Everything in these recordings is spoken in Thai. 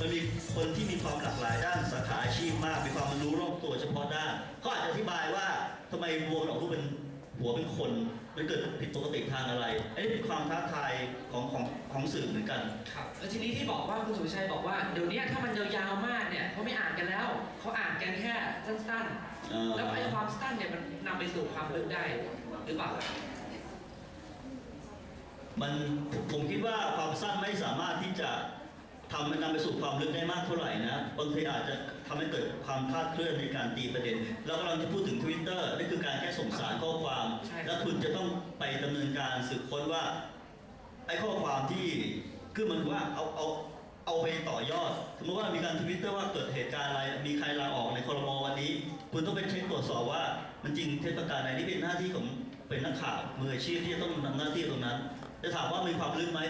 มันมีคนที่มีความหลากหลายด้านสาขาอาชีพมาก มีความรู้รอบตัวเฉพาะด้านเขาอาจจะอธิบายว่าทำไมวัวมันออกรูปเป็นหัวเป็นคนมันเกิดผิดปกติทางอะไรอันนี้เป็นความท้าทายของของของสื่อเหมือนกันครับแล้วทีนี้ที่บอกว่าคุณสุวิชัยบอกว่าเดี๋ยวนี้ถ้ามันยาวๆมากเนี่ยเขาไม่อ่านกันแล้วเขาอ่านกันแค่สั้นเออๆแล้วไอ้ความสั้นเนี่ยมันนำไปสู่ความลึกได้หรือเปล่ามันผมผมคิดว่าความสั้นไม่สามารถที่จะ ทำให้นำไปสู่ความลึกได้มากเท่าไหร่นะบางทีอาจจะทำให้เกิดความคลาดเคลื่อนในการตีประเด็นเรากำลังจะพูดถึง Twitter นั่นคือการแค่ส่งสารข้อความ แล้วคุณจะต้องไปดำเนินการสืบค้นว่าไอ้ข้อความที่คือมันว่าเอาเอาเอาไปต่อยอด สมมติว่ามีการทวิตเตอร์ว่าเกิดเหตุการณ์อะไร มีใครลาออกในคอรมอวันนี้ คุณต้องไปเช็คตรวจสอบว่า มันจริงเท็จประการใดนี่เป็นหน้าที่ของเป็นนักข่าวมืออาชีพที่จะต้องทำหน้าที่ตรงนั้นจะถามว่ามีความลึกไหม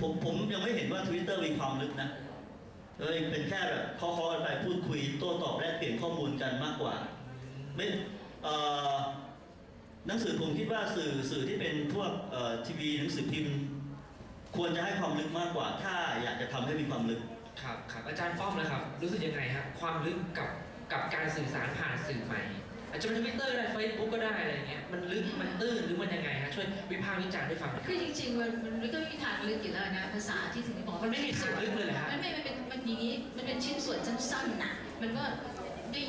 ผมผมยังไม่เห็นว่า Twitter มีความลึกนะเลยเป็นแค่แบบเคาะๆกันไปพูดคุยโต้ตอบแลกเปลี่ยนข้อมูลกันมากกว่าไม่หนังสือผมคิดว่าสื่อสื่อที่เป็นพวกทีวีหนังสือพิมพ์ ควรจะให้ความลึกมากกว่า ถ้าอยากจะทำให้มีความลึกครับครับอาจารย์ป้อมนะครับ รู้สึกยังไงครับความลึกกับกับการสื่อสารผ่านสื่อใหม่ อาจจะเป็นทวิตเตอร์ก็ได้เฟซบุ๊กก็ได้อะไรเงี้ยมันลึกมันตื้นหรือมันยังไงฮะช่วยวิพากษ์วิจารณ์ให้ฟังหน่อยคือจริงๆมันมันก็ไม่มีทางลึกอยู่แล้วนะภาษาที่ถึงบอกมันไม่มีทางลึกเลยเหรอฮะมันไม่มันเป็นมันอย่างนี้มันเป็นชิ้นส่วนสั้นๆน่ะมันก็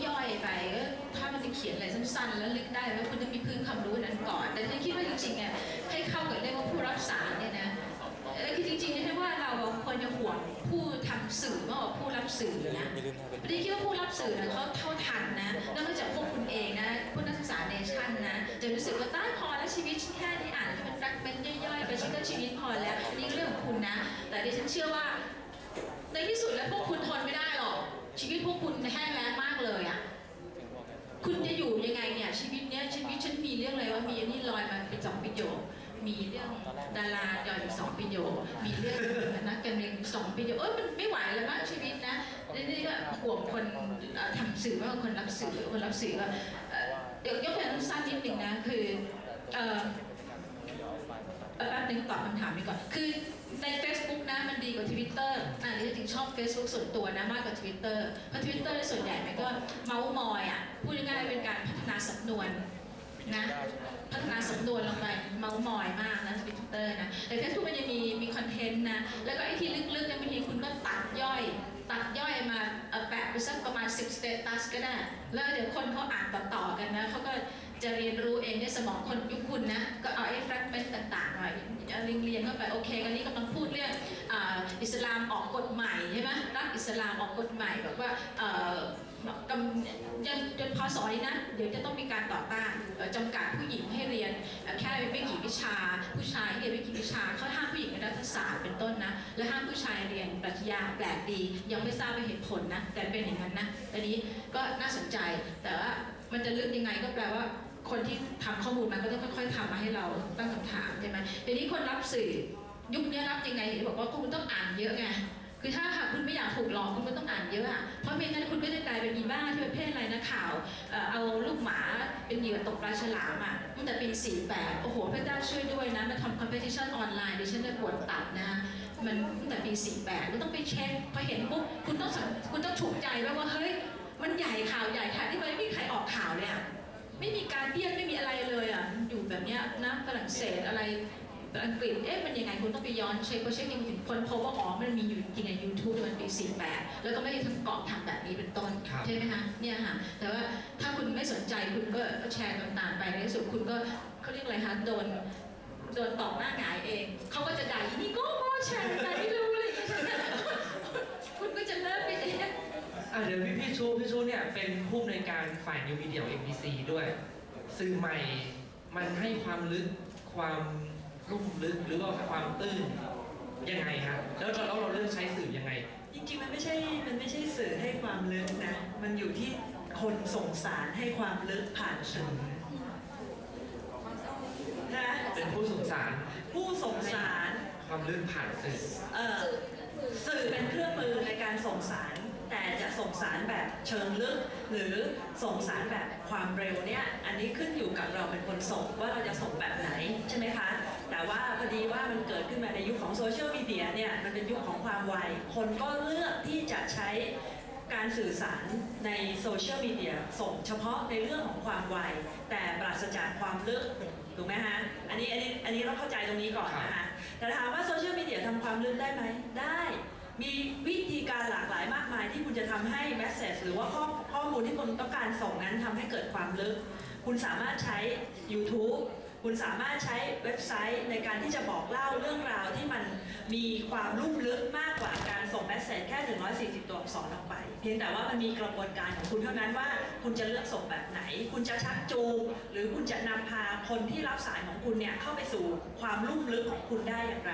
ย่อยๆไปก็ถ้ามันจะเขียนอะไรสั้นๆ แล้วลึกได้แล้วคุณต้องมีพื้นความรู้นั้นก่อน แต่ฉันคิดว่าจริงๆอะให้เข้ากับเรียกว่าผู้รับสารเนี่ยนะเออคือจริงๆเนี่ยว่าเราควรจะห่วง ผู้ทำสื่อมากกว่าผู้รับสื่อนะประเด็นคิดว่าผู้รับสื่อเนะเขาเท่าทันนะนอกจากพวกคุณเองนะผู้นักศึกษาเนชั่นนะจะรู้สึกว่าต้านพอแล้วชีวิตแค่นี้อ่านให้มันรักเป็นย่อยๆไปฉันก็ชีวิตพอแล้วนี่เรื่องของคุณนะ แต่ดิฉันเชื่อว่า ในที่สุดแล้วพวกคุณทนไม่ได้หรอกชีวิตพวกคุณแห้งแล้งมากเลยอะคุณจะอยู่ยังไงเนี่ยชีวิตเนี้ยชีวิตฉันมีเรื่องอะไรว่ามีอันนี้ลอยมาเป็นสองประโยค มีเรื่องดาราลอยเป็นสองประโยคมีเรื่องนักการเมืองสองประโยคเอ้ยมันไม่ไหวแล้วมั้งชีวิตนะนี่ก็ห่วงคนทำสื่อมากกว่าคนรับสื่อคนรับสื่อก็เอ่อเดี๋ยวยกตัวอย่างสั้นนิดหนึ่งนะคือเออแป๊บนึงตอบคำถามนี้ก่อน คือใน Facebook นะมันดีกว่า Twitter อ่านี่จริงชอบ Facebook ส่วนตัวนะมากกว่า Twitter เพราะ Twitter ส่วนใหญ่มันก็เมาส์มอยอะ พูดง่ายๆเป็นการพัฒนาสำนวน นะพัฒนาสำนวนลงไปเมาส์มอยมากนะ Twitter นะแต่ Facebook มันยังมีมีคอนเทนต์นะแล้วก็ไอ้ที่ลึกๆเนี่ยบางทีคุณก็ตัดย่อยตัดย่อยมาแปะไปสักประมาณ 10 สเตตัสก็ได้ แล้วเดี๋ยวคนเขาอ่านต่อๆกันนะเขาก็จะเรียนรู้เองในสมองคนยุคคุณนะ ก็เอาไอ้แฟกเมนต์ต่างๆมาเรียงเรียงเข้าไป โอเคกันนี้กำลังพูดเรื่องอ,อิสลามออกกฎใหม่ใช่ไหมรัฐอิสลามออกกฎใหม่แบบว่าเอ่อกำยันจนพ ศนี้นะเดี๋ยวจะต้องมีการต่อต้านเอ่อจำกัดผู้หญิงให้เรียนแค่ไม่กี่วิชา ผู้ชายให้เรียนไม่กี่วิชาเขาห้ามผู้หญิงเรียนรัฐศาสตร์เป็นต้นนะและห้ามผู้ชายเรียนปรัชญาแปลกดี ยังไม่ทราบเหตุผลนะแต่เป็นอย่างนั้นนะต่นี้ก็น่าสนใจแต่ว่ามันจะลึกยังไงก็แปลว่าคนที่ทำข้อมูลมาก็ต้องค่อยๆทำมาให้เราตั้งคำถามใช่ไหมทีนี้คนรับสื่อยุคนี้รับยังไงเห็นบอกว่าคุณต้องอ่านเยอะไง คือถ้าหากคุณไม่อยากถูกหลอกคุณก็ต้องอ่านเยอะอะเพราะไม่งั้นคุณก็จะกลายเป็นอีบ้าที่ประเภทอะไรนะข่าวเอาลูกหมาเป็นเหยื่อตกปลาฉลามอะตั้งแต่ปี48โอ้โหพระเจ้าช่วยด้วยนะมาทำ competition ออนไลน์ดิฉันเลยปวดตับนะมันตั้งแต่ปี48ก็ต้องไปเช็คพอเห็นปุ๊บคุณต้องคุณต้องถูกใจว่าว่าเฮ้ยมันใหญ่ข่าวใหญ่ค่ะที่ไม่มีใครออกข่าวเลยอะไม่มีการเดียนไม่มีอะไรเลยอะอยู่แบบเนี้ยนะฝรั่งเศสอะไร อังกฤษเอ๊ะมันยังไงคุณต้องไปย้อนเช็คเพราะเช็คจริงๆคนพบว่าอ๋อมันมีอยู่จริงใน YouTube มันปี48 แล้วก็ไม่ได้ทั้งเกาะทำแบบนี้เป็นต้นครับใช่ไหมคะเนี่ยค่ะแต่ว่าถ้าคุณไม่สนใจคุณก็แชร์ต่างๆไปในที่สุดคุณก็เขาเรียกอะไรคะโดนโดนตอกหน้าหงายเอง เขาก็จะด่าอีนี่โก็โง่แชร์ไปไม่รู้อะไรอย่างเงี้ยคุณก็จะเลิกไปเองอะเดี๋ยวพี่พี่ชูพี่ชูเนี่ยเป็นผู้ในวยการฝ่ายนิวมีเดีย MBC ด้วย สื่อใหม่มันให้ความลึกความ ลุ่มลึกหรือว่าความตื้นยังไงครับแล้วเราแล้วเราเลือกใช้สื่อยังไง จริงๆมันไม่ใช่มันไม่ใช่สื่อให้ความลึกนะ มันอยู่ที่คนส่งสารให้ความลึกผ่านสื่อนะเป็นผู้สื่อสาร ผู้ส่งสารความลึกผ่านสื่อเอ่อสื่อเป็นเครื่องมือในการส่งสาร แต่จะส่งสารแบบเชิงลึก หรือส่งสารแบบความเร็วเนี่ยอันนี้ขึ้นอยู่กับเราเป็นคนส่งว่าเราจะส่งแบบไหนใช่ไหมคะ แต่ว่าพอดีว่ามันเกิดขึ้นมาในยุคของโซเชียลมีเดียเนี่ยมันเป็นยุคของความไว คนก็เลือกที่จะใช้การสื่อสารในโซเชียลมีเดียส่งเฉพาะในเรื่องของความไว แต่ปราศจากความลึกถูกไหมฮะอันนี้อันนี้อันนี้เราเข้าใจตรงนี้ก่อนนะคะแต่ถามว่าโซเชียลมีเดียทำความลึกได้ไหมได้มีวิธีการหลากหลายมากมายที่คุณจะทำให้แมสเซจหรือว่าข้อข้อมูลที่คุณต้องการส่งนั้นทำให้เกิดความลึก คุณสามารถใช้ YouTube คุณสามารถใช้เว็บไซต์ในการที่จะบอกเล่าเรื่องราวที่มันมีความลุ่มลึกมากกว่าการส่งแมสเซจแค่ 140 ตัวอักษรออกไป เพียงแต่ว่ามันมีกระบวนการของคุณเท่านั้นว่าคุณจะเลือกส่งแบบไหน คุณจะชักจูงหรือคุณจะนำพาคนที่รับสายของคุณเนี่ยเข้าไปสู่ความลุ่มลึกของคุณได้อย่างไร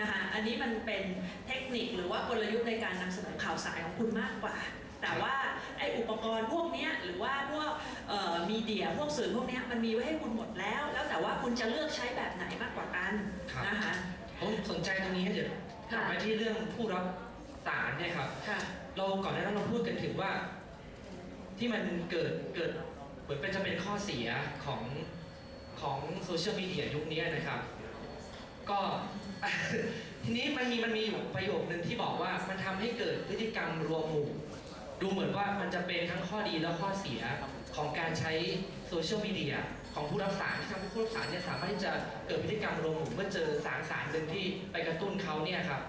นะคะอันนี้มันเป็นเทคนิคหรือว่ากลยุทธ์ในการนำเสนอข่าวสารของคุณมากกว่า แต่ว่าไอ้อุปกรณ์พวกเนี้ยหรือว่าพวกเอ่อมีเดียพวกสื่อพวกเนี้ยมันมีไว้ให้คุณหมดแล้ว แล้วแต่ว่าคุณจะเลือกใช้แบบไหนมากกว่ากันครับนะคะผมสนใจตรงนี้เดี๋ยวกลับค่ะมาที่เรื่องผู้รับสารเนี่ยครับค่ะเราก่อนหน้านั้นเราพูดกันถึงว่า ที่มันเกิดเกิดเหมือนเป็นจะเป็นข้อเสียของของโซเชียลมีเดียยุคนี้นะครับ ก็ทีนี้มันมีมันมีอยู่ประโยคนึงที่บอกว่ามันทำให้เกิดพฤติกรรมรวมหมู่ดู เหมือนว่ามันจะเป็นทั้งข้อดีและข้อเสียของการใช้โซเชียลมีเดียของผู้รับสารที่ทำให้ผู้รับสารเนี่ยสามารถที่จะเกิดพฤติกรรมรวมหมู่เมื่อเจอสารสารหนึ่งที่ไปกระตุ้นเขาเนี่ยครับ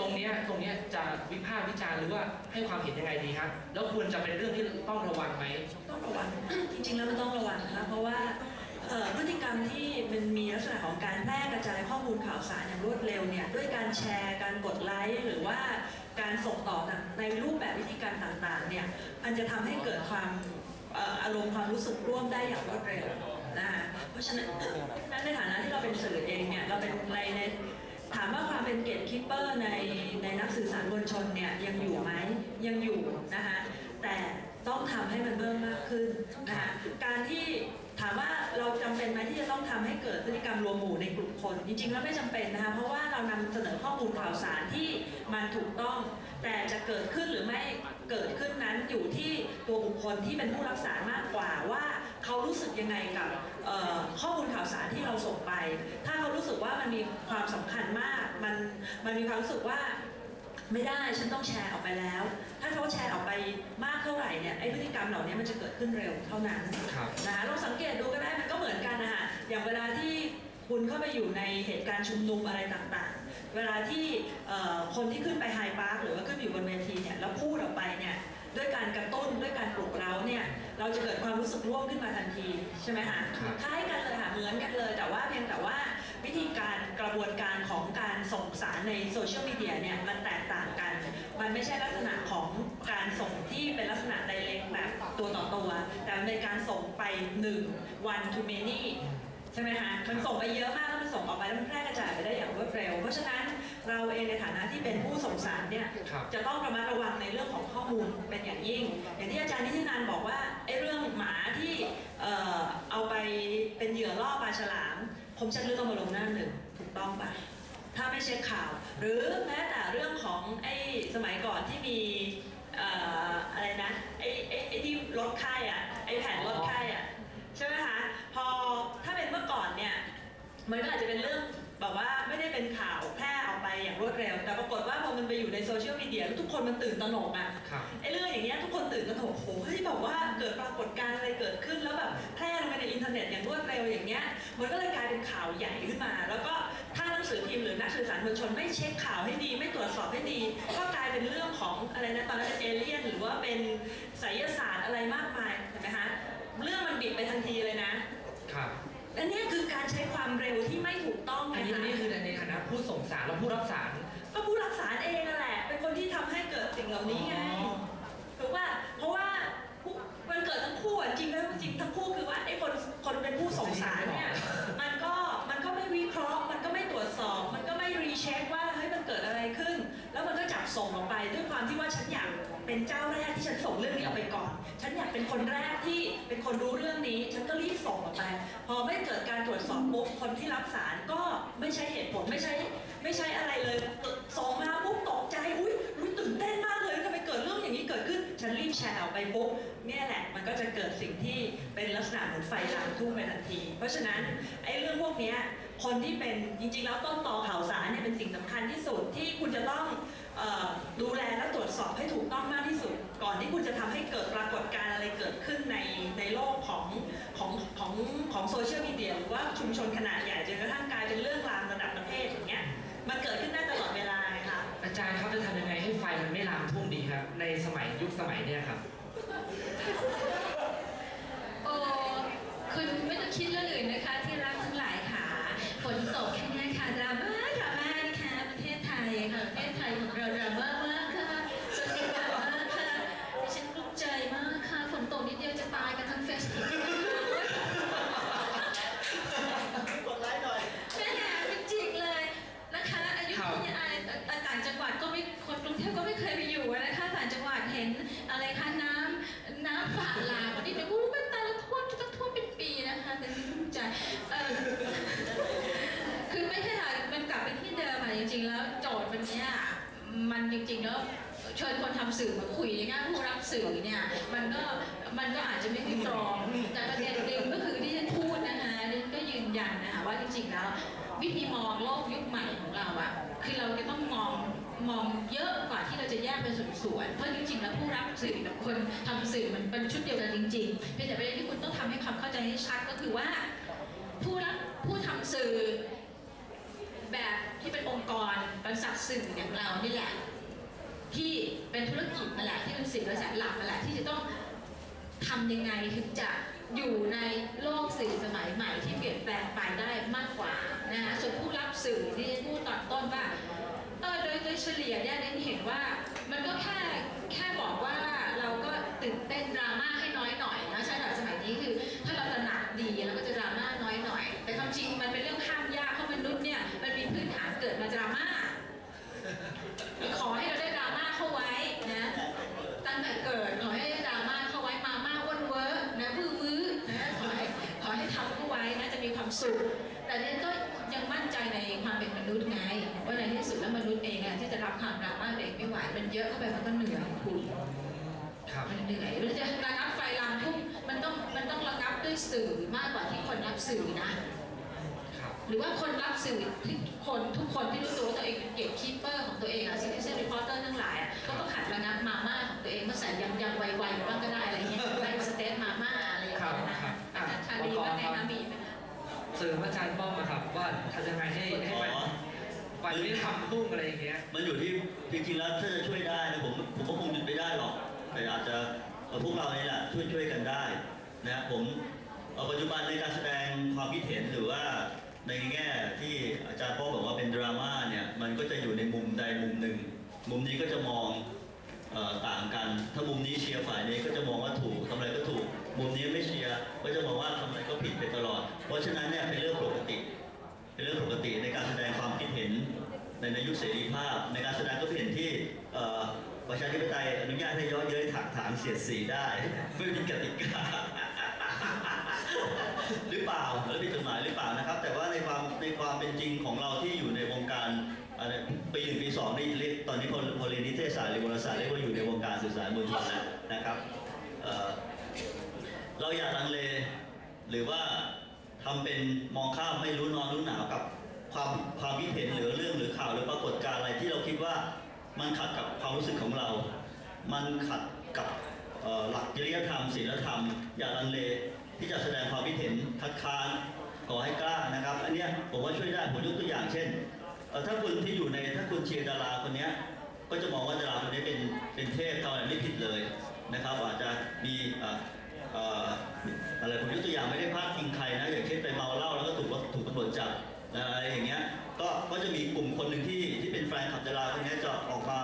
ตรงนี้ตรงนี้จะวิพากษ์วิจารณ์หรือว่าให้ความเห็นยังไงดีครับแล้วควรจะเป็นเรื่องที่ต้องระวังไหมต้องระวังจริงๆแล้วมันต้องระวังนะเพราะว่า พฤติกรรมที่มันมีลักษณะของการแพร่กระจายข้อมูลข่าวสารอย่างรวดเร็วเนี่ยด้วยการแชร์การกดไลค์หรือว่าการส่งต่อในรูปแบบวิธีการต่างๆเนี่ยมันจะทำให้เกิดความเอ่ออารมณ์ความรู้สึกร่วมได้อย่างรวดเร็วนะคะเพราะฉะนั้นในฐานะที่เราเป็นสื่อเองเนี่ยเราเป็นในในถามว่าความเป็นเกตคิปเปอร์ในในนักสื่อสารมวลชนเนี่ยยังอยู่ไหมยังอยู่นะคะแต่ ต้องทำให้มันเพิ่มมากขึ้นนะคะการที่ถามว่าเราจำเป็นไหมที่จะต้องทำให้เกิดพฤติกรรมรวมหมู่ในกลุ่มคน จริงๆแล้วไม่จำเป็นนะคะเพราะว่าเรานำเสนอข้อมูลข่าวสารที่มันถูกต้อง แต่จะเกิดขึ้นหรือไม่เกิดขึ้นนั้นอยู่ที่ตัวบุคคลที่เป็นผู้รับสารมากกว่าว่าเขารู้สึกยังไงกับเอ่อข้อมูลข่าวสารที่เราส่งไป ถ้าเขารู้สึกว่ามันมีความสำคัญมากมันมันมีความรู้สึกว่า ไม่ได้ฉันต้องแชร์ออกไปแล้ว ถ้าเขาแชร์ออกไปมากเท่าไหร่เนี่ยไอ้พฤติกรรมเหล่านี้มันจะเกิดขึ้นเร็วเท่านั้นครับนะคะลองสังเกตดูก็ได้มันก็เหมือนกันนะคะอย่างเวลาที่คุณเข้าไปอยู่ในเหตุการณ์ชุมนุมอะไรต่างๆ เวลาที่เอ่อคนที่ขึ้นไปไฮพาร์คหรือว่าขึ้นไปอยู่บนเวทีเนี่ยแล้วพูดออกไปเนี่ยด้วยการกระตุ้นด้วยการปลุกเร้าเนี่ยเราจะเกิดความรู้สึกร่วมขึ้นมาทันทีใช่ไหมคะครับคล้ายกันเลยค่ะเหมือนกันเลยแต่ว่าเพียงแต่ว่าวิธี การกระบวนการของการส่งสารในโซเชียลมีเดียเนี่ยมันแตกต่างกัน มันไม่ใช่ลักษณะของการส่งที่เป็นลักษณะไดเรกแบบตัวต่อตัว แต่มันเป็นการส่งไป1 one to many ใช่ไหมคะมันส่งไปเยอะมากแล้วมันส่งออกไปแล้วมันแพร่กระจายไปได้อย่างรวดเร็ว เพราะฉะนั้นเราเองในฐานะที่เป็นผู้ส่งสารเนี่ยครับจะต้องระมัดระวังในเรื่องของข้อมูลเป็นอย่างยิ่ง อย่างที่อาจารย์นิตินันบอกว่าไอ้เรื่องหมาที่เอ่อเอาไปเป็นเหยื่อล่อปลาฉลาม ผมจะเลึกเอามาลงหน้าหนึ่งถูกต้องปะถ้าไม่เช็คข่าว หรือแม้แต่เรื่องของไอ้สมัยก่อนที่มีออะไรนะไอ้ไอ้ไอ้ที่ลดไข้อะไอ้แผ่นลดไข้อะใช่ไหมคะพอถ้าเป็นเมื่อก่อนเนี่ยมันก็อาจจะเป็นเรื่อง แบบว่าไม่ได้เป็นข่าวแพร่ออกไปอย่างรวดเร็ว แต่ปรากฏว่าพอมันไปอยู่ในโซเชียลมีเดียแล้วทุกคนมันตื่นตระหนกอะครับไอ้เรื่องอย่างเงี้ยทุกคนตื่นตระหนกโอ้โหเฮ้ยแบบว่าเกิดปรากฏการณ์อะไรเกิดขึ้นแล้วแบบแพร่ลงไปในอินเทอร์เน็ตอย่างรวดเร็วอย่างเงี้ยมันก็เลยกลายเป็นข่าวใหญ่ขึ้นมา แล้วก็ถ้าหนังสือพิมพ์หรือนักสื่อสารมวลชนไม่เช็คข่าวให้ดี ไม่ตรวจสอบให้ดี ก็กลายเป็นเรื่องของอะไรนะตอนนั้นเป็นเอเลี่ยนหรือว่าเป็นไสยศาสตร์อะไรมากมายเห็นไหมคะเรื่องมันบิดไปทันทีเลยนะครับ และเนี่ยคือการใช้ความเร็วที่ไม่ถูกต้องอันนะนี้คะ นี่คือในฐานะผู้ส่งสารและผู้รับสาร ก็ผู้รักษาเองนั่นแหละ เป็นคนที่ทำให้เกิดสิ่งเหล่านี้ไงอ๋อ ถูกป่ะเพราะว่าผู้มันเกิดทั้งคู่อะจริงแล้วจริงทั้งคู่คือว่าไอ้คนคนเป็นผู้ส่งสารเนี่ยมันก็มันก็ไม่วิเคราะห์ มันก็ไม่ตรวจสอบ มันก็ไม่รีเช็คว่าเฮ้ยมันเกิดอะไรขึ้น แล้วมันก็จับส่งออกไปด้วยความที่ว่าฉันอยาก เป็นเจ้าแรกที่ฉันส่งเรื่องนี้ออกไปก่อน ฉันอยากเป็นคนแรกที่เป็นคนรู้เรื่องนี้ ฉันก็รีบส่งออกไป พอไม่เกิดการตรวจสอบปุ๊บคนที่รับสารก็ไม่ใช่เหตุผลไม่ใช่ไม่ใช่อะไรเลยส่งมาปุ๊บตกใจอุ้ยอุ้ตื่นเต้นมากเลยทำไมเกิดเรื่องอย่างนี้เกิดขึ้น ฉันรีบแชร์ออกไปปุ๊บเนี่ยแหละมันก็จะเกิดสิ่งที่เป็นลักษณะเหมือนไฟลามทุ่งไปทันที เพราะฉะนั้นไอ้เรื่องพวกเนี้ย คนที่เป็นจริงๆ แล้วต้นตอข่าวสารเนี่ยเป็นสิ่งสำคัญที่สุดที่คุณจะต้องออดูแลและตรวจสอบให้ถูกต้องมากที่สุด ก่อนที่คุณจะทำให้เกิดปรากฏการณ์อะไรเกิดขึ้นในในโลกของของของของโซเชียลมีเดียหรือว่าชุมชนขนาดใหญ่จนกระทั่งกลายเป็นเรื่องราวระดับประเทศอย่างเงี้ยมันเกิดขึ้นได้ตลอดเวลาไงคะอาจารย์ครับจะทำยังไงให้ไฟมันไม่ลามทุ่งดีครับ ในสมัยยุคสมัยเนี่ยครับ โอ้คุณไม่ต้องคิดเรื่องอื่นนะคะ ที่รักทั้งหลายค่ะฝนตกแค่เนี้ค่ะดราม่าดราม่านะคะประเทศไทยค่ะประเทศไทยของเราดราม่ามากค่ะสนุกมากค่ะดิฉันกลุ้มใจมากค่ะฝนตกนิดเดียวจะตายกันทั้งเฟซบุ๊ก กดไลค์หน่อย แม่จริงๆเลยนะคะอายุ ครับ ที่อะไรต่างจังหวัดก็ไม่คนกรุงเทพก็ไม่เคยไปอยู่นะคะต่างจังหวัดเห็นอะไรคะน้ำน้ำฝ่าหลากวันนี้เนี่ยอู้เป็นตายแล้วท่วมจะต้องท่วมเป็นปีนะคะแต่ไม่รู้ใจเออคือไม่ใช่ค่ะมันกลับไปที่เดิมอะจริงๆแล้วโจทย์มันเนี่ยมันจริงๆแล้วเชิญคนทำสื่อมาคุยในงานผู้รับสื่อเนี่ยมันก็มันก็อาจจะไม่ได้ตรงแต่ประเด็นหนึ่งก็คือที่ฉันพูดนะคะดิฉันก็ ยันนะคะว่าจริงๆแล้ว วิธีมองโลกยุคใหม่ของเราอะคือเราจะต้องมองมองเยอะกว่าที่เราจะแยกเป็นส่วนๆเพราะจริงๆแล้วผู้รับสื่อกับคนทำสื่อมันเป็นชุดเดียวกันจริงๆเพียงแต่ประเด็นที่คุณต้องทำให้ความเข้าใจให้ชัดก็คือว่า ผู้รับผู้ทำสื่อแบบที่เป็นองค์กรบริษัทสื่ออย่างเรานี่แหละที่เป็นธุรกิจนั่นแหละที่เป็นสิ่งบริษัทหลักนั่นแหละที่จะต้องทำยังไงถึงจะ อยู่ในโลกสื่อสมัยใหม่ที่เปลี่ยนแปลงไปได้มากกว่านะคะส่วนผู้รับสื่อที่พูดตอนต้นว่าเออโดยโดยเฉลี่ยเนี่ยเน้นเห็นว่ามันก็แค่แค่บอกว่าเราก็ตื่นเต้นดราม่าให้น้อยหน่อยนะใช่แบบสมัยนี้คือถ้าเราตระหนักดีเราก็จะดราม่าน้อยหน่อย แต่ความจริงมันเป็นเรื่องข้ามยาก รับความดราม่าเองไม่ไหวมันเยอะเข้าไปมันก็เหนื่อยคุณครับมันเหนื่อยมันจะระงับไฟลามทุ่งมันต้องมันต้องระงับด้วยสื่อมากกว่าที่คนรับสื่อนะครับหรือว่าคนรับสื่อทุกคนทุกคนที่รู้ตัวว่าตัวเองเป็นเก็บคีเปอร์ของตัวเองอะซิติเซนรีพอร์เตอร์ทั้งหลายอะก็ต้องหัดระงับมาม่าของตัวเองมาใส่ยำยำไวๆบ้างก็ได้อะไรเงี้ยไลฟ์สเตทมาม่าอะไรอย่างเงี้ยนะครัคะบอาจารย์ชาลีว่าไงคะมีไหมคะเสริมอาจารย์ป้อมอะครับว่าทำยังไงให้ให้มัน อ๋อไฟไม่ทำทุ่งอะไรอย่างเงี้ย มันอยู่ที่จริงๆแล้วถ้าจะช่วยได้นะผมผมก็คงหยุดไม่ได้หรอก แต่อาจจะพวกเรานี่แหละช่วยช่วยกันได้นะผมเอ่อปัจจุบันในการแสดงความคิดเห็นหรือว่าในแง่ที่อาจารย์พ่อบอกว่าเป็นดราม่าเนี่ยมันก็จะอยู่ในมุมใดมุมหนึ่ง มุมนี้ก็จะมองอต่างกัน ถ้ามุมนี้เชียร์ฝ่ายนี้ก็จะมองว่าถูกทำอะไรก็ถูก มุมนี้ไม่เชียร์ก็จะมองว่าทำอะไรก็ผิดไปตลอด เพราะฉะนั้นเนี่ยเป็นเรื่องปกติ เป็นเรื่องปกติในการแสดงความคิดเห็นในในยุคเสรีภาพ ในการแสดงความคิดเห็นที่ประชาธิปไตยอนุญาตให้ย้อนเย้ยถากถางเสียดสีได้ไม่มีกติกาหรือเปล่าหรือผิดกฎหมายหรือเปล่านะครับ แต่ว่าในความในความเป็นจริงของเราที่อยู่ในวงการปีหนึ่งปีสองนี่ตอนนี้พอพอเรียนนิเทศศาสตร์เรียนวารสารเรียกว่าอยู่ในวงการสื่อสารมวลชนแล้วนะครับเอ่อเราอย่าลังเลหรือว่า ทำเป็นมองข้ามไม่รู้นอนรู้หนาวกับความความคิดเห็นหรือเรื่องหรือข่าวหรือปรากฏการณ์อะไรที่เราคิดว่ามันขัดกับความรู้สึกของเรา มันขัดกับหลักจริยธรรมศีลธรรม อย่าลังเลที่จะแสดงความคิดเห็นคัดค้านขอให้กล้านะครับ อันเนี้ยผมว่าช่วยได้ผมยกตัวอย่างเช่นถ้าคุณที่อยู่ในถ้าคุณเชียร์ดาราคนเนี้ยก็จะมองว่าดาราคนนี้เป็นเป็นเทพทำอะไรไม่ผิดเลยนะครับ อาจจะมี อะไรผมยกตัวอย่างไม่ได้พลาดพิงใครนะอย่างเช่นไปเมาเหล้าแล้วก็ถูกถูกตำรวจจับอะไรอย่างเงี้ยก็ก็จะมีกลุ่มคนหนึ่งที่ที่เป็นแฟนคลับดาราคนนี้จะออกมา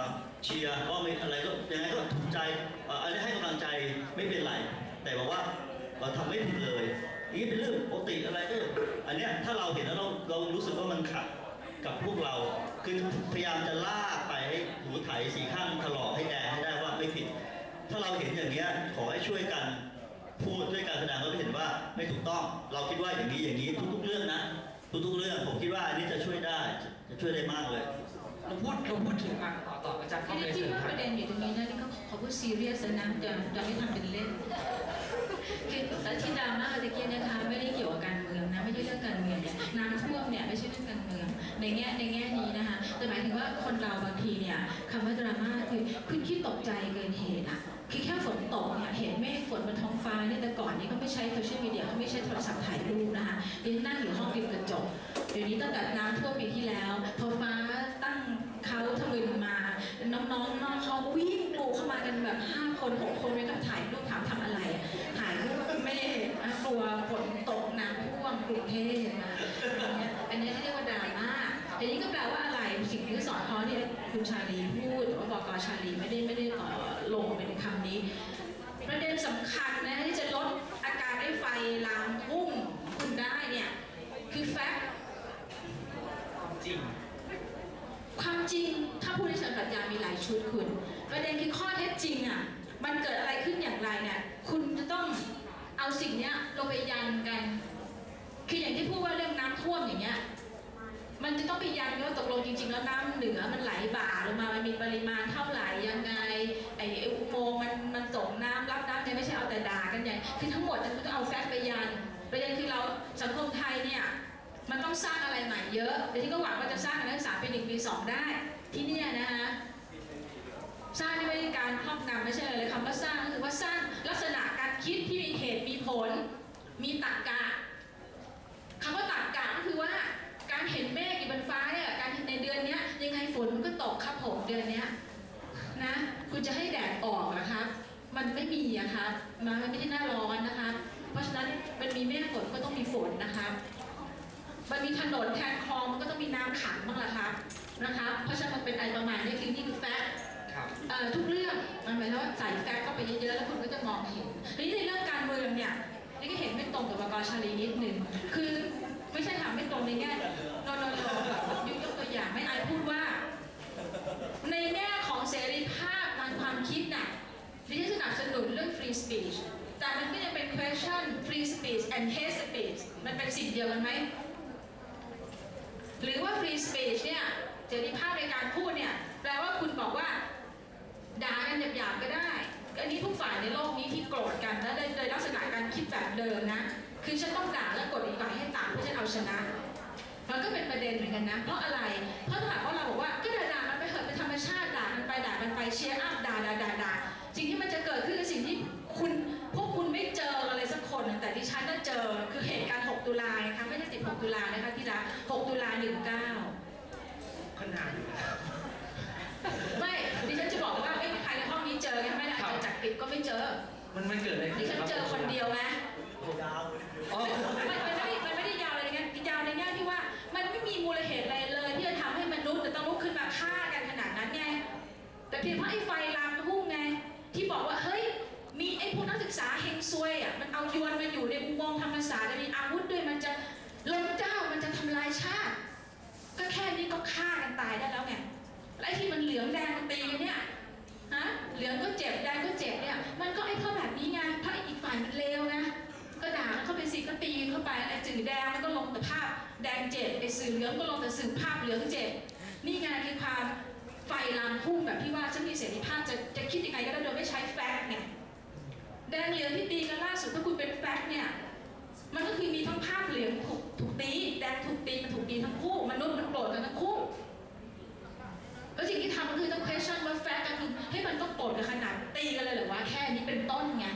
เชียร์ว่าไม่อะไรก็ยังไงก็ถูกใจอะไรให้กำลังใจไม่เป็นไร แต่บอกว่าเราทำไม่ผิดเลยนี่เป็นเรื่องปกติอะไรก็อันเนี้ยถ้าเราเห็นแล้วเราเรารู้สึกว่ามันขัดกับพวกเราคือพยายามจะลากไปให้หูไถสีข้างถลอกให้แดงให้ได้ว่าไม่ผิด ถ้าเราเห็นอย่างเนี้ยขอให้ช่วยกัน พูดด้วยการแสดงเราเห็นว่าไม่ถูกต้อง เราคิดว่าอย่างนี้อย่างนี้ทุกๆเรื่องนะทุกๆเรื่องผมคิดว่าอันนี้จะช่วยได้จะช่วยได้มากเลยเราพูดเราพูดถึงอะต่อต่ออาจารย์ป้อมที่เลยที่เสริมว่าคปรับระเด็นอยู่ตรงนี้นะนี่ก็ขอพูดซีเรียสนะจะจะไม่ทำเป็นเล่นคือที่ดราม่าตะเกียนะคะไม่ได้เกี่ยวกับการเมืองนะไม่ใช่เรื่องการเมืองเนี่ยน้ำท่วมเนี่ยในแง่ในแง่นี้นะคะแต่หมายถึงว่าคนเราบางทีเนี่ยคำว่าดราม่าคือคุณคิดตกใจเกินเหตุอะ คือแค่ฝนตกเนี่ยเห็นเมฆฝนบนท้องฟ้าเนี่ยแต่ก่อนนี้ก็ไม่ใช้โซเชียลมีเดียเขาไม่ใช้โทรศัพท์ถ่ายรูปนะคะดิฉันนั่งอยู่ห้องริมกระจกเดี๋ยวนี้ตั้งแต่น้ำท่วมปีที่แล้วพอฟ้าตั้งเขาทะมึนมา น้องๆนอกห้องวิ่งกรูเข้ามากันแบบห้าคนหกคนไปก็ถ่ายรูปถามทำอะไร ถ่ายรูปเมฆอะกลัวฝนตกน้ำท่วมกรุงเทพมาอันนี้เขาเรียกว่าดราม่าทีนี้ก็แปลว่าอะไรสิ่งที่สอนเขาเนี่ยคุณชาลีพูดว่าบอกชาลีไม่ได้ไม่ได้เอ่อลงไปในคำนี้ ประเด็น สำคัญนะที่จะลดอาการไอ้ไฟลามพุ่งคุณได้เนี่ย คือแฟกต์จริงความจริงถ้าพูดในเชิงปรัชญามีหลายชุดคุณ ประเด็นคือข้อเท็จจริงอะมันเกิดอะไรขึ้นอย่างไรเนี่ยคุณจะต้องเอาสิ่งเนี้ยลงไปยันกัน คืออย่างที่พูดว่าเรื่องน้ำท่วมอย่างเงี้ยมันจะต้องไปยันว่าตกลงจริง ๆ แล้วน้ำเหนือมันไหลบ่าลงมา มันมีปริมาณเท่าไหร่ยังไงไอ้อุโมงค์มันมันส่งน้ำรับน้ำ เอาแต่ด่ากันใหญ่คือทั้งหมดจะต้องเอาแฟกต์ไปยันประเด็นคือเราสังคมไทยเนี่ยมันต้องสร้างอะไรใหม่เยอะเดี๋ยวที่ก็หวังว่าจะสร้างการศึกษาปีหนึ่งปีสองได้ ที่เนี่ยนะคะสร้างนี่ไม่ได้การครอบงำไม่ใช่อะไรเลยคำว่าสร้างก็คือว่าสร้างลักษณะการคิดที่มีเหตุมีผล มีตรรกะคำว่าตรรกะก็คือว่าการเห็นเมฆอยู่บนฟ้าเนี่ยการเห็นในเดือนเนี้ยยังไงฝนมันก็ตกครับผมเดือนเนี้ยนะคุณจะให้แดดออกเหรอครับ มันไม่มีอะครับมันไม่ใช่หน้าร้อนนะครับเพราะฉะนั้นมันมีเมฆฝนก็ต้องมีฝนนะครับมันมีถนนแทนคลองมันก็ต้องมีน้ำขังบ้างละครับนะคะ เพราะฉะนั้นมันเป็นอะไรประมาณนี้คือนี่คือแฟกต์ครับเอ่อทุกเรื่องมันหมายถึงว่าใส่แฟกต์เข้าไปเยอะๆแล้วคุณก็จะมองเห็นทีนี้ในเรื่องการเมืองเนี่ยนี่ก็เห็นไม่ตรงกับวกชาลีนิดหนึ่งคือไม่ใช่ถามไม่ตรงในแง่โนโนโนยกยกตัวอย่างไม่อายพูดว่า ในแง่ของเสรีภาพทางความคิดน่ะ ดิฉันสนับสนุนเรื่อง free speech แต่มันก็ยังเป็น question free speech and hate speech มันเป็นสิ่งเดียวกันไหม หรือว่า free speech เนี่ยเสรีภาพในการพูดเนี่ย แปลว่าคุณบอกว่า ด่ากันหยาบๆก็ได้อันนี้ทุกฝ่ายในโลกนี้ที่โกรธกันแล้วโดยลักษณะการคิดแบบเดิมนะ คือฉันต้องด่าแล้วกดอีกฝ่ายให้ต่างเพื่อฉันเอาชนะ มันก็เป็นประเด็นเหมือนกันนะ เพราะอะไร เพราะถ้าหากว่าเราบอกว่าก็ด่าด่ามันไปเถอะเป็นธรรมชาติด่ามันไปด่ามันไปเชียร์อัพด่าด่าด่าด่า สิ่งที่มันจะเกิดขึ้นคือสิ่งที่คุณพวกคุณไม่เจออะไรสักคนหนึ่งแต่ที่ฉันน่ะเจอคือเหตุการณ์ 6 ตุลานะคะไม่ใช่ 16 ตุลานะคะที่ละ6ตุลา19ขนาดอยู่นะครับไม่ดิฉันจะบอกว่าไม่มีใครในห้องนี้เจอไงไม่ได้ครับเจอจากปิดก็ไม่เจอ มันมันเกิดอะไรดิขึ้นฉันรับเจอคนเดียวไงอ๋อมันมันไม่ได้มันไม่ได้ยาวเลยนะยาวในแง่ที่ว่า มันไม่มีมูลเหตุอะไรเลย ที่จะทำให้มนุษย์จะต้องลุกขึ้นมาฆ่ากันขนาดนั้นไงแต่เพียงเพราะไอ้ไฟลาม ที่บอกว่าเฮ้ยมีไอ้พวกนักศึกษาเฮงซวยอะมันเอายวนมาอยู่ในอุโมงค์ธรรมศาสตร์แล้วมีอาวุธด้วยมันจะลงเจ้ามันจะทำลายชาติ ก็แค่นี้ก็ฆ่ากันตายได้แล้วไงและไอ้ที่มันเหลืองแดงมันตีเนี่ยฮะเหลืองก็เจ็บแดงก็เจ็บเนี่ยมันก็ไอ้เพราะแบบนี้ไงพราะไอ้อีกฝ่ายมันเลวนะก็ด่ามันเข้าไปสิก็ตีเข้าไปไอ้สื่อแดงมันก็ลงแต่ภาพแดงเจ็บไอ้สื่อเหลืองก็ลงแต่สื่อภาพเหลืองเจ็บนี่ไงคือความ ไฟลามพุ่งแบบที่ว่าฉันมีเสรีภาพจะจะคิดยังไงก็ได้โดยไม่ใช้แฟกต์ไงแดงเหลืองที่ตีกันล่าสุดถ้าคุณเป็นแฟกต์เนี่ยมันก็คือมีทั้งภาพเหลืองถูกถูกตีแดงถูกตีมันถูกตีทั้งคู่มนุษย์มันโกรธกันทั้งคู่แล้วสิ่งที่ทำก็คือต้อง question ว่าแฟกต์กันคือให้มันต้องโกรธกันขนาดตีกันเลยเหรือวะแค่นี้เป็นต้นไง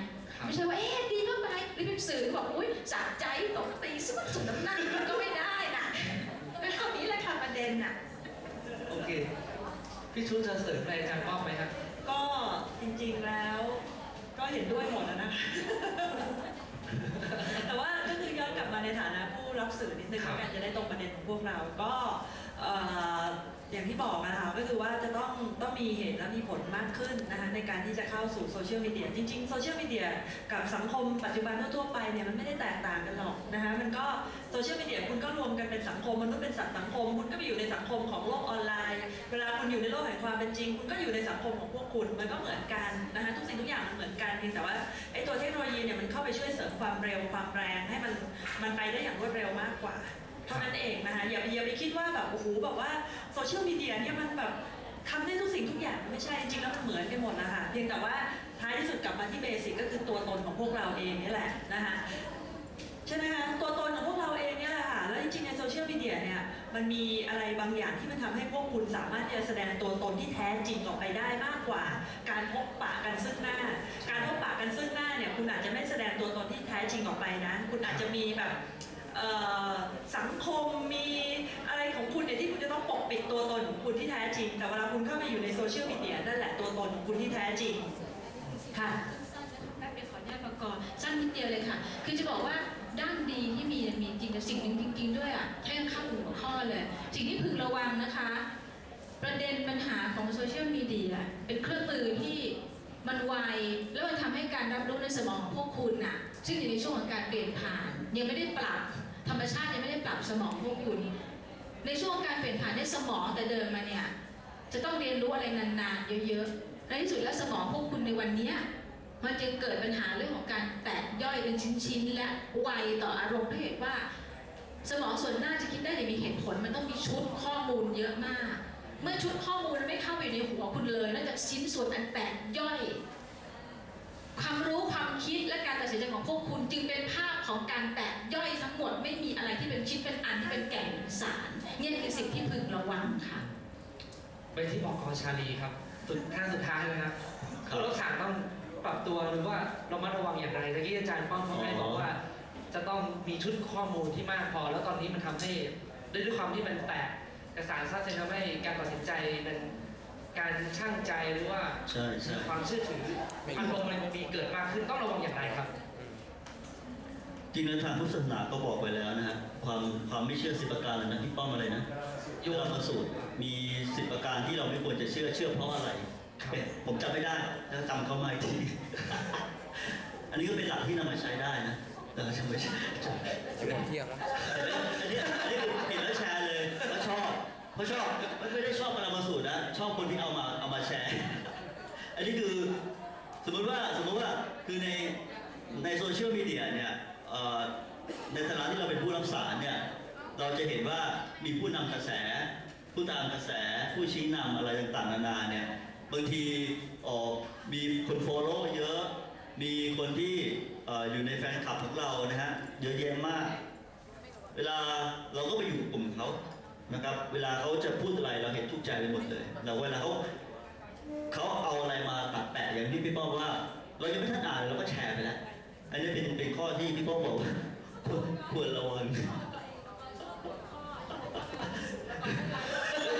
ไม่ใช่ว่าเอ๊ะตีเข้าไปหรือเป็นสื่อบอกอุ้ยสะใจตกตีสมันสุดน้ำหนักมันก็ไม่ได้นะเป็นเท่านี้แหละค่ะประเด็นน่ะโอเค พี่ชูจะเสริมอะไรอาจารย์ป้อมไหมครับ ก็จริงๆแล้ว ก็เห็นด้วยหมดแล้วนะคะแต่ว่าก็คือย้อนกลับมาในฐานะผู้รับสื่อนิดนึงครับแล้วกันจะได้ตรงประเด็นของพวกเรา ก็เอย่างที่บอกนะคะก็คือว่าจะต้องต้องมีเหตุและมีผลมากขึ้นนะคะในการที่จะเข้าสู่โซเชียลมีเดียจริงๆโซเชียลมีเดียกับสังคมปัจจุบันทั่วไปเนี่ยมันไม่ได้แตกต่างกันหรอกนะคะมันก็โซเชียลมีเดียคุณก็รวมกันเป็นสังคมมนุษย์เป็นสัตว์สังคม คุณก็ไปอยู่ในสังคมของโลกออนไลน์ เวลาคุณอยู่ในโลกแห่งความเป็นจริง คุณก็อยู่ในสังคมของพวกคุณมันก็เหมือนกันนะคะทุกสิ่งทุกอย่างมันเหมือนกันเพียงแต่ว่าไอ้ตัวเทคโนโลยีเนี่ยมันเข้าไปช่วยเสริมความเร็วความแรงให้มันมันไปได้อย่างรวดเร็วมากกว่า เท่านั้นเองนะคะอย่าไปอย่าไปคิดว่าแบบโอ้โหแบบว่าโซเชียลมีเดียเนี่ยมันแบบทำได้ทุกสิ่งทุกอย่างไม่ใช่จริงแล้วมันเหมือนกันหมดนะคะเพียงแต่ว่าท้ายที่สุดกลับมาที่เบสิกก็คือตัวตนของพวกเราเองนี่แหละนะคะใช่ไหมคะตัวตนของพวกเราเองเนี่ยแหละค่ะแล้วจริงๆในโซเชียลมีเดียเนี่ยมันมีอะไรบางอย่างที่มันทำให้พวกคุณสามารถที่จะแสดงตัวตนที่แท้จริงออกไปได้มากกว่า การพบปะกันซึ่งหน้า การพบปะกันซึ่งหน้าเนี่ยคุณอาจจะไม่แสดงตัวตนที่แท้จริงออกไปนะ คุณอาจจะมีแบบ สังคมมีอะไรของคุณเนี่ยที่คุณจะต้องปกปิดตัวตนของคุณที่แท้จริง แต่เวลาคุณเข้ามาอยู่ในโซเชียลมีเดียนั่นแหละตัวตนของคุณที่แท้จริงค่ะแป๊บเดียวขออนุญาตประกอบสั้นนิดเดียวเลยค่ะ คือจะบอกว่าด้านดีที่มีมีจริงแต่สิ่งหนึ่งจริง ๆ ด้วยอะให้ข้าหัวข้อเลย สิ่งที่พึงระวังนะคะ ประเด็นปัญหาของโซเชียลมีเดียเป็นเครื่องมือที่มันไวแล้วมันทำให้การรับรู้ในสมองของพวกคุณน่ะ ซึ่งอยู่ในช่วงของการเปลี่ยนผ่าน ยังไม่ได้ปรับ ธรรมชาติยังไม่ได้ปรับสมองพวกคุณ ในช่วงการเปลี่ยนผ่านในสมองแต่เดิมมาเนี่ยจะต้องเรียนรู้อะไรนานๆเยอะๆในที่สุดแล้วสมองพวกคุณในวันนี้มันจึงเกิดปัญหาเรื่องของการแตกย่อยเป็นชิ้นๆ และไวต่ออารมณ์ด้วยเหตุว่า สมองส่วนหน้าจะคิดได้อย่างมีเหตุผลมันต้องมีชุดข้อมูลเยอะมาก เมื่อชุดข้อมูลไม่เข้าไปในหัวคุณเลยนอกจากชิ้นส่วนอันแตกย่อย ความรู้ความคิดและการตัดสินใจของพวกคุณจึงเป็นภาพของการแตกย่อยทั้งหมดไม่มีอะไรที่เป็นชิ้นเป็นอันที่เป็นแก่นสารเนี่ยคือสิ่งที่พึงระวังค่ะไปที่บอกกชาลีครับสุดท่านสุดท้ายเลยครับผู้รักษาต้องปรับตัวหรือว่าระมัดระวังอย่างไรตะกี้อาจารย์ป้อมเขาให้บอกว่า จะต้องมีชุดข้อมูลที่มากพอ แล้วตอนนี้มันทำให้ด้วยด้วยความที่มันแตกเอกสารซะจนทำให้การตัดสินใจมัน การช่างใจหรือว่าใช่ใช่ความเชื่อถืออารมณ์มันมีเกิดมากขึ้นต้องระวังอย่างไรครับ จริงๆแล้วทางพุทธศาสนาก็บอกไว้แล้วนะฮะความความไม่เชื่อสิบประการเลยนะพี่ป้อมอะไรนะโยมมาสูตรมีสิบประการที่เราไม่ควรจะเชื่อเชื่อเพราะอะไรครับเอ๊ะผมจำไม่ได้แล้วจำเขามาอีกทีอันนี้ก็เป็นหลักที่นำมาใช้ได้นะแต่เราจำไม่ใช่เทียบแล้วอันนี้อันนี้ เพราะชอบไม่ได้ชอบมามาสูตรนะ ชอบคนที่เอามาเอามาแชร์ อันนี้คือสมมติว่าสมมติว่าคือในในโซเชียลมีเดียเนี่ยในฐานะที่เราเป็นผู้รับสารเนี่ยเราจะเห็นว่ามีผู้นำกระแส ผู้ตามกระแส ผู้ชี้นำอะไรต่างๆนานาเนี่ยบางทีออกมีคนโฟโล่เยอะ มีคนที่เอ่ออยู่ในแฟนคลับของเรานะฮะเยอะแยะมาก เวลาเราก็ไปอยู่กลุ่มเขา นะครับ เวลาเขาจะพูดอะไรเราเห็นทุกใจไปหมดเลยแล้วเวลาเขาเขาเอาอะไรมาตัดแปะอย่างที่พี่ป้อมว่า เรายังไม่ทันอ่านเราก็แชร์ไปแล้ว อันนี้เป็นเป็นข้อที่พี่ป้อมบอกว่าควรควรระวัง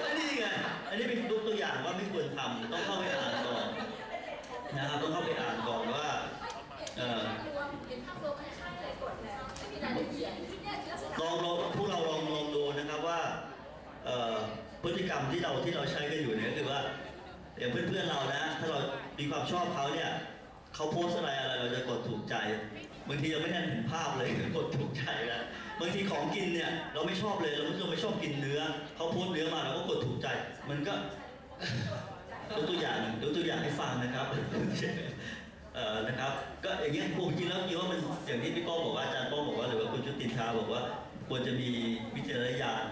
อันนี้ไง อันนี้เป็นตัวอย่างว่าไม่ควรทำต้องเข้าไปอ่านก่อนนะครับต้องเข้าไปอ่านก่อนว่าเอ่อ ลองลองพวกเราลองลองดูนะครับว่าเอ่อพฤติก รรมที่เราที่เราใช้กันอยู่เนี่ยก็คือว่าอย่างเพื่อนๆเรานะ ถ้าเรามีความชอบเขาเนี่ยเขาโพสอะไรอะไรเราจะกดถูกใจบางทีเราไม่ทันเห็นภาพเลยกดถูกใจแล้วบางทีของกินเนี่ยเราไม่ชอบเลยเราไม่ชอบไม่ชอบกินเนื้อเขาโพสเนื้อมาเราก็กดถูกใจ มันก็ยกตัวอย่างยกตัวอย่างให้ฟังนะครับเอ่อนะครับ ก็อย่างเงี้ยผมจริงๆแล้วจริงว่ามันอย่างที่พี่ป้อมบอกว่าอาจารย์ป้อมบอกว่าหรือว่าคุณชุตินทาบอกว่า ควรจะมีวิจารณญาณ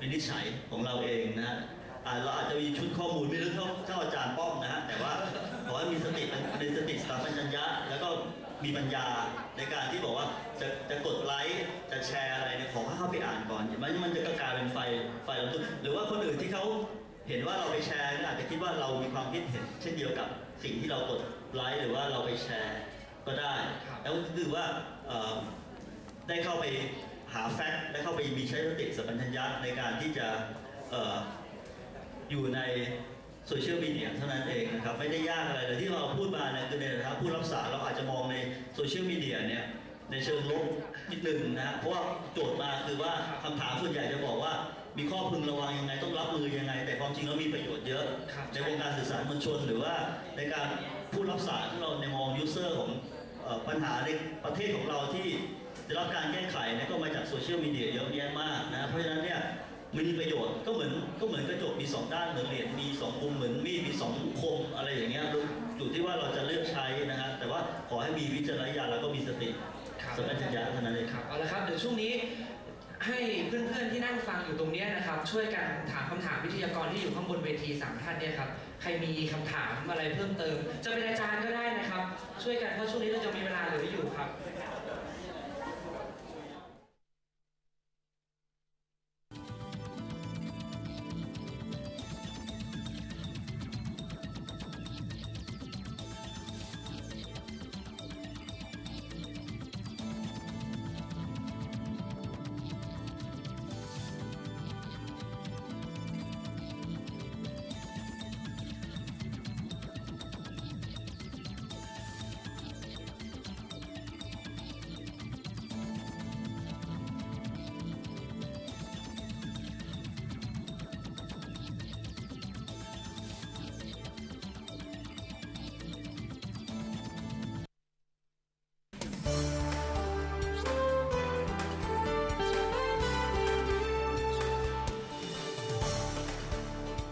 วินิจฉัยของเราเองนะฮะอ่าเราอาจจะมีชุดข้อมูลไม่ลึกเท่าเท่าอาจารย์ป้อมนะฮะแต่ว่าขอให้มีสติมีสติสัมปชัญญะแล้วก็มีปัญญาในการที่บอกว่าจะจะกดไลค์จะแชร์อะไรเนี่ยขอให้เข้าไปอ่านก่อนอย่ามันมันจะกลายเป็นไฟไฟลำทุหรือว่าคนอื่นที่เขาเห็นว่าเราไปแชร์เนี่ยอาจจะคิดว่าเรามีความคิดเห็น เช่นเดียวกับสิ่งที่เรากดไลค์หรือว่าเราไปแชร์ก็ได้ครับแล้วก็คือว่าเอ่อได้เข้าไป หาแฟกต์ได้เข้าไปมีใช้สติสัมปชัญญะในการที่จะเอ่ออยู่ในโซเชียลมีเดียเท่านั้นเองนะครับไม่ได้ยากอะไรเลยที่เราพูดมาเนี่ยคือในฐานะผู้รับสารเราอาจจะมองในโซเชียลมีเดียเนี่ยในเชิงลบนิดนึงนะเพราะว่าโจทย์มาคือว่าคำถามส่วนใหญ่จะบอกว่า มีข้อพึงระวังยังไงต้องรับมือยังไง แต่ความจริงแล้วมีประโยชน์เยอะครับในวงการสื่อสารมวลชน หรือว่าในการผู้รับสารที่เราในมองยูเซอร์ของเอ่อปัญหาในประเทศของเราที่ ได้รับการแก้ไขเนี่ยก็มาจากโซเชียลมีเดียเยอะแยะมากนะเพราะฉะนั้นเนี่ยมันมีประโยชน์ก็เหมือนก็เหมือนกระจกมีสองด้านเหมือนเหรียญมีสองมุมเหมือนมีดมีสองคมอะไรอย่างเงี้ยอยู่ที่ว่าเราจะเลือกใช้นะฮะแต่ว่าขอให้มีวิจารณญาณแล้วก็มีสติครับสัมปชัญญะเท่านั้นเองครับเอาละครับเดี๋ยวช่วงนี้ให้เพื่อนๆที่นั่งฟังอยู่ตรงเนี้ยนะครับ ช่วยกันถามคำถามวิทยากรที่อยู่ข้างบนเวทีสามท่านเนี่ยครับใครมีคำถามอะไรเพิ่มเติม จะเป็นอาจารย์ก็ได้นะครับ ช่วยกันเพราะช่วงนี้เราจะมีเวลาเหลืออยู่ครับ